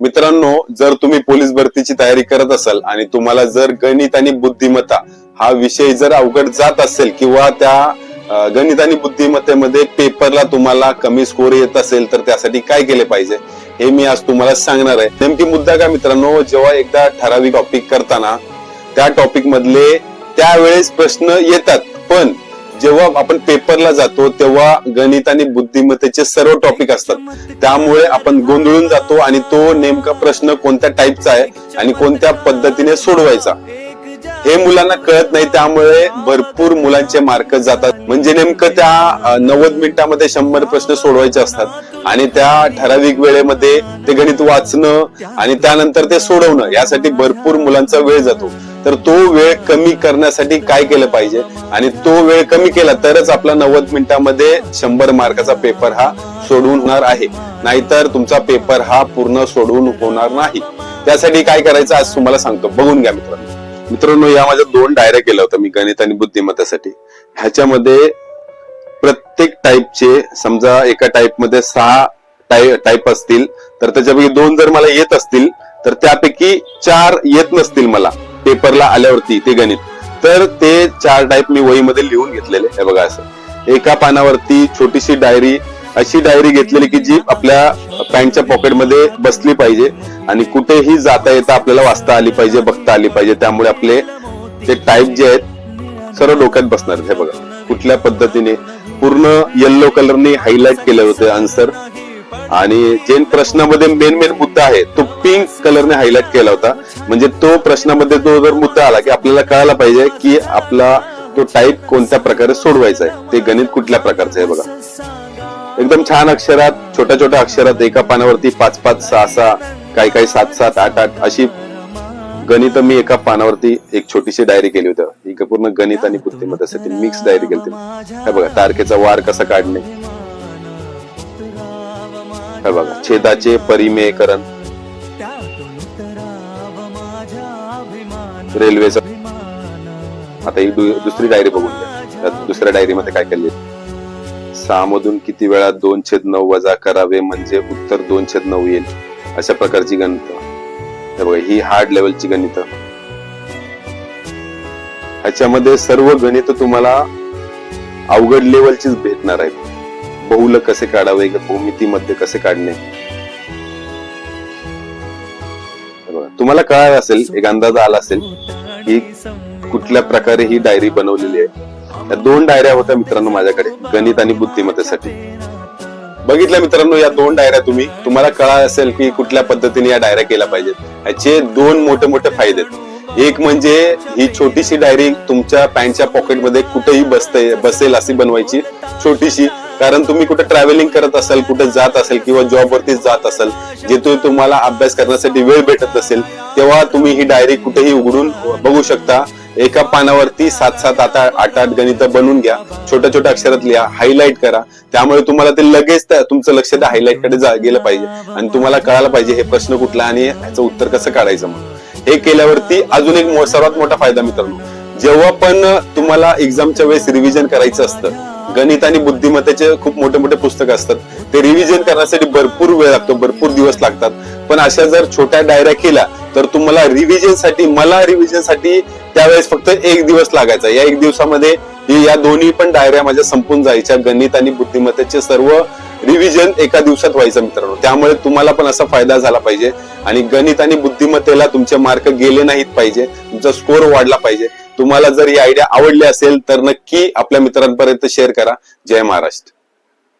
मित्रांनो जर तुम्ही पोलीस भरतीची तयारी करत असाल आणि तुम्हाला जर गणित आणि बुद्धिमत्ता हा विषय जर अवघड जात असेल किंवा त्या गणित आणि बुद्धिमत्तेमध्ये पेपरला तुम्हाला कमी स्कोर येत असेल तर त्यासाठी काय केले पाहिजे हे मी आज तुम्हाला सांगणार आहे. नेमकी मुद्दा का मित्रांनो जेव्हा एकदा ठराविक टॉपिक करताना त्या टॉपिक मधले त्यावेळेस प्रश्न येतात. पण जेव्हा आपण पेपरला जातो तेव्हा गणित आणि बुद्धिमत्तेचे सर्व टॉपिक असतात. त्यामुळे आपण गोंधळून जातो आणि तो नेमका प्रश्न कोणत्या टाईपचा आहे आणि कोणत्या पद्धतीने सोडवायचा. हे मुलांना कळत नाही त्यामुळे भरपूर मुलांचे मार्क जातात. म्हणजे नेमकं त्या नव्वद मिनिटामध्ये शंभर प्रश्न सोडवायचे असतात आणि त्या ठराविक वेळेमध्ये ते गणित वाचणं आणि त्यानंतर ते सोडवणं यासाठी भरपूर मुलांचा वेळ जातो. तर तो वेळ कमी करण्यासाठी काय केलं पाहिजे? आणि तो वेळ कमी केला तरच आपला नव्वद मिनिटामध्ये शंभर मार्काचा पेपर हा सोडवून होणार आहे. नाहीतर तुमचा पेपर हा पूर्ण सोडवून होणार नाही. त्यासाठी काय करायचं आज तुम्हाला सांगतो. बघून घ्या मित्रांनो. मित्रांनो या माझ्या दोन डायऱ्या केल्या होत्या मी गणित आणि बुद्धिमत्तासाठी. ह्याच्यामध्ये प्रत्येक टाईपचे समजा एका टाईपमध्ये सहा टाईप असतील तर त्याच्यापैकी दोन जर मला येत असतील तर त्यापैकी चार येत नसतील मला. पेपरला आल्यावरती ते गणित. तर ते चार टाईप मी वहीमध्ये लिहून घेतलेले हे बघा असं. एका पानावरती छोटीशी डायरी अशी डायरी घेतलेली की जी आपल्या पॅन्टच्या पॉकेटमध्ये बसली पाहिजे आणि कुठेही जाता येता आपल्याला वाचता आली पाहिजे बघता आली पाहिजे. त्यामुळे आपले ते टाईप जे आहेत सर्व डोक्यात बसणार हे बघा कुठल्या पद्धतीने? पूर्ण येल्लो कलरने हायलाइट केले होते आन्सर आणि जे प्रश्नामध्ये मेन मेन मुद्दा आहे तो पिंक कलरने हायलाइट केला होता. म्हणजे तो प्रश्नामध्ये तो जर मुद्दा आला की आपल्याला कळायला पाहिजे की आपला तो टाईप कोणत्या प्रकारे सोडवायचा आहे. ते गणित कुठल्या प्रकारचं आहे बघा. एकदम छान अक्षरात छोट्या छोट्या अक्षरात एका पानावरती पाच पाच सहा सहा काही काही सात सात आठ आठ अशी गणित मी एका पानावरती एक छोटीशी डायरी केली होती. पूर्ण गणित आणि बुद्धिमत्तासाठी मिक्स डायरी केली होती. बघा तारखेचा वार कसा काढणे. हे बघा छेदाचे परिमेयकरण. रेल्वेचं आता ही दुसरी डायरी बघून घ्या. डायरी दुसऱ्या डायरीमध्ये काय केले सहा मधून किती वेळा दोन छेद नऊ वजा करावे म्हणजे उत्तर दोन छेद नऊ येईल? अशा प्रकारची गणित. हे बघा ही हार्ड लेवलची गणित. ह्याच्यामध्ये सर्व गणित तुम्हाला अवघड लेवलचीच भेटणार आहेत. बहुल कसे काढावे भूमितीमध्ये कसे काढणे? तुम्हाला कळालं असेल एक अंदाज आला असेल की कुठल्या प्रकारे ही डायरी बनवलेली आहे. या दोन डायऱ्या होत्या मित्रांनो माझ्याकडे गणित आणि बुद्धिमत्तेसाठी. बघितल्या मित्रांनो या दोन डायऱ्या तुम्ही तुम्हाला कळा असेल की कुठल्या पद्धतीने या डायऱ्या केल्या पाहिजेत. याचे दोन मोठे मोठे फायदे आहेत. एक म्हणजे ही छोटीशी डायरी तुमच्या पॅन्टच्या पॉकेटमध्ये कुठेही बसते बसेल अशी बनवायची छोटीशी कारण तुम्ही कुठे ट्रॅव्हलिंग करत असाल कुठे जात असेल किंवा जॉब वरती जात असाल जिथे तुम्हाला अभ्यास करण्यासाठी वेळ भेटत असेल तेव्हा तुम्ही ही डायरी कुठेही उघडून बघू शकता. एका पानावरती सात सात आठ आठ आठ गणित बनवून घ्या. छोट्या छोट्या अक्षरात लिहा हायलाइट करा. त्यामुळे तुम्हाला ते लगेच तुमचं लक्ष त्या हायलाइटकडे गेलं पाहिजे. आणि तुम्हाला कळायला पाहिजे हे प्रश्न कुठला आणि ह्याचं उत्तर कसं काढायचं म्हणून. हे केल्यावरती अजून एक सर्वात मोठा फायदा मित्रांनो जेव्हा पण तुम्हाला एक्झामच्या वेळेस रिव्हिजन करायचं असतं गणित आणि बुद्धिमत्तेचे खूप मोठे मोठे पुस्तक असतात. ते रिव्हिजन करण्यासाठी भरपूर वेळ लागतो भरपूर दिवस लागतात. पण अशा जर छोट्या डायऱ्या केल्या तर तुम्हाला रिव्हिजनसाठी मला रिव्हिजनसाठी त्यावेळेस फक्त एक दिवस लागायचा. या एक दिवसामध्ये या दोन्ही पण डायऱ्या माझ्या संपून जायच्या. गणित आणि बुद्धिमत्तेचे सर्व रिव्हिजन एका दिवसात व्हायचं मित्रांनो. त्यामुळे तुम्हाला पण असा फायदा झाला पाहिजे. आणि गणित आणि बुद्धिमत्तेला तुमचे मार्क गेले नाहीत पाहिजे. तुमचा स्कोर वाढला पाहिजे. तुम्हाला जर ही आयडिया आवडली असेल तर नक्की आपल्या मित्रांपर्यंत शेअर करा. जय महाराष्ट्र.